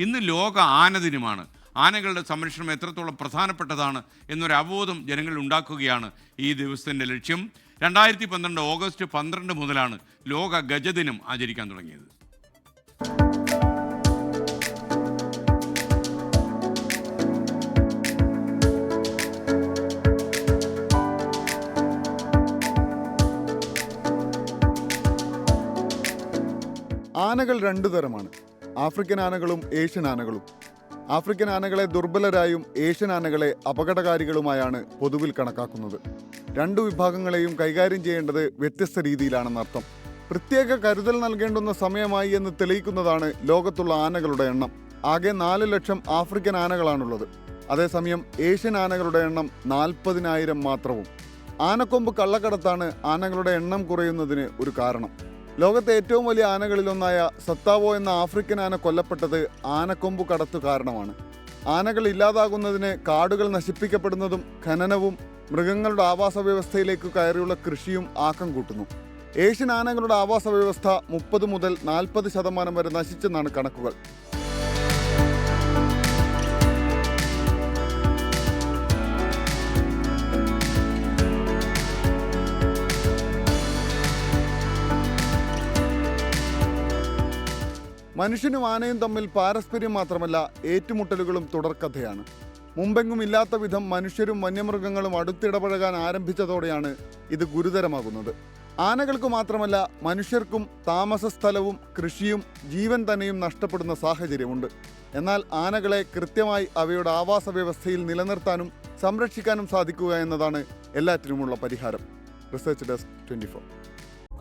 ഇന്ന് ലോക ആനദിനമാണ് ആനകളുടെ സംരക്ഷണം എത്രത്തോളം പ്രധാനപ്പെട്ടതാണ് എന്നൊരു അവബോധം ജനങ്ങളിൽ ഉണ്ടാക്കുകയാണ് ഈ ദിവസത്തിന്റെ ലക്ഷ്യം. രണ്ടായിരത്തി പന്ത്രണ്ട് ഓഗസ്റ്റ് പന്ത്രണ്ട് മുതലാണ് ലോക ഗജദിനം ആചരിക്കാൻ തുടങ്ങിയത്. ആനകൾ രണ്ടു തരമാണ്. ആഫ്രിക്കൻ ആനകളും ഏഷ്യൻ ആനകളും. ആഫ്രിക്കൻ ആനകളെ ദുർബലരായും ഏഷ്യൻ ആനകളെ അപകടകാരികളുമായാണ് പൊതുവിൽ കണക്കാക്കുന്നത്. രണ്ടു വിഭാഗങ്ങളെയും കൈകാര്യം ചെയ്യേണ്ടത് വ്യത്യസ്ത രീതിയിലാണെന്നർത്ഥം പ്രത്യേക കരുതൽ നൽകേണ്ടുന്ന സമയമായി എന്ന് തെളിയിക്കുന്നതാണ് ലോകത്തുള്ള ആനകളുടെ എണ്ണം. ആകെ നാല് ലക്ഷം ആഫ്രിക്കൻ ആനകളാണുള്ളത്. അതേസമയം ഏഷ്യൻ ആനകളുടെ എണ്ണം നാൽപ്പതിനായിരം മാത്രവും. ആനക്കൊമ്പ് കള്ളക്കടത്താണ് ആനകളുടെ എണ്ണം കുറയുന്നതിന് ഒരു കാരണം. ലോകത്തെ ഏറ്റവും വലിയ ആനകളിലൊന്നായ സത്താവോ എന്ന ആഫ്രിക്കൻ ആന കൊല്ലപ്പെട്ടത് ആനക്കൊമ്പ് കടത്തു കാരണമാണ്. ആനകൾ ഇല്ലാതാകുന്നതിന് കാടുകൾ നശിപ്പിക്കപ്പെടുന്നതും ഖനനവും മൃഗങ്ങളുടെ ആവാസ വ്യവസ്ഥയിലേക്ക് കയറിയുള്ള കൃഷിയും ആക്കം കൂട്ടുന്നു. ഏഷ്യൻ ആനകളുടെ ആവാസ വ്യവസ്ഥ മുപ്പത് മുതൽ നാൽപ്പത് ശതമാനം വരെ നശിച്ചെന്നാണ് കണക്കുകൾ. മനുഷ്യനും ആനയും തമ്മിൽ പാരസ്പര്യം മാത്രമല്ല ഏറ്റുമുട്ടലുകളും തുടർക്കഥയാണ്. മുമ്പെങ്ങും ഇല്ലാത്ത വിധം മനുഷ്യരും വന്യമൃഗങ്ങളും അടുത്തിടപഴകാൻ ആരംഭിച്ചതോടെയാണ് ഇത് ഗുരുതരമാകുന്നത്. ആനകൾക്ക് മാത്രമല്ല മനുഷ്യർക്കും താമസ സ്ഥലവും കൃഷിയും ജീവൻ തന്നെയും നഷ്ടപ്പെടുന്ന സാഹചര്യമുണ്ട്. എന്നാൽ ആനകളെ കൃത്യമായി അവയുടെ ആവാസ വ്യവസ്ഥയിൽ നിലനിർത്താനും സംരക്ഷിക്കാനും സാധിക്കുക എന്നതാണ് എല്ലാറ്റിനുമുള്ള പരിഹാരം. Research desk twenty